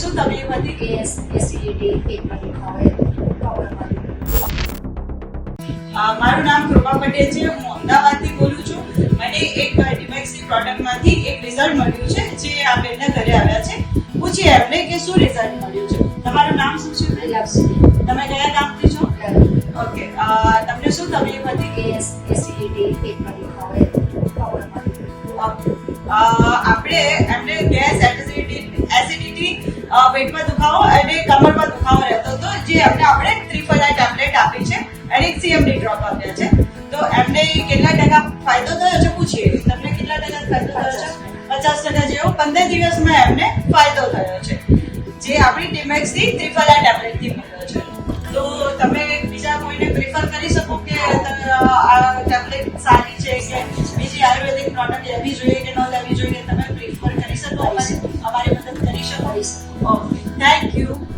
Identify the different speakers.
Speaker 1: શું તકલીફ હતી
Speaker 2: ગેસ એસિડિટી પેટમાં દુખાવો
Speaker 1: મારું નામ કૃપા પટેલ છે. હું અમદાવાદથી બોલું છું. મને એક ડિમેક્સી પ્રોડક્ટમાંથી એક રિઝલ્ટ મળ્યું છે જે આ બેનના ઘરે આવ્યા છે. પૂછીએ એમને કે શું રિઝલ્ટ મળ્યું છે. તમારું નામ શું છે? બેન? તમે કયા ગામથી છો? ઓકે. તમને શું તકલીફ હતી
Speaker 2: ગેસ એસિડિટી પેટમાં દુખાવો
Speaker 1: આપણે એમને ગેસ પેટમાં દુખાવો અને કમરમાં દુખાવો રહેતો હતો, જે એમને આપણે ત્રિફલ આઈ ટેબ્લેટ આપી છે, અને એક સીએમડી ડ્રોપ આપ્યા છે. તો એમને કેટલા ટકા ફાયદો થયો છે પૂછીએ. તમને કેટલા ટકા ફાયદો થયો છે? પચાસ ટકા જેવો. પંદર દિવસમાં એમને ફાયદો થયો છે. જે આપણી ટીમેક્સથી ત્રિફલ આઈ ટેબ્લેટથી મળ્યો છે. તો તમે બીજા કોઈને પ્રિફર કરી શકો કે આ ટેબ્લેટ સારી છે કે બીજી આયુર્વેદિક પ્રોડક્ટ લેવી જોઈએ કે ન લેવી જોઈએ, તમે પ્રિફર કરી શકો અમારી અમારી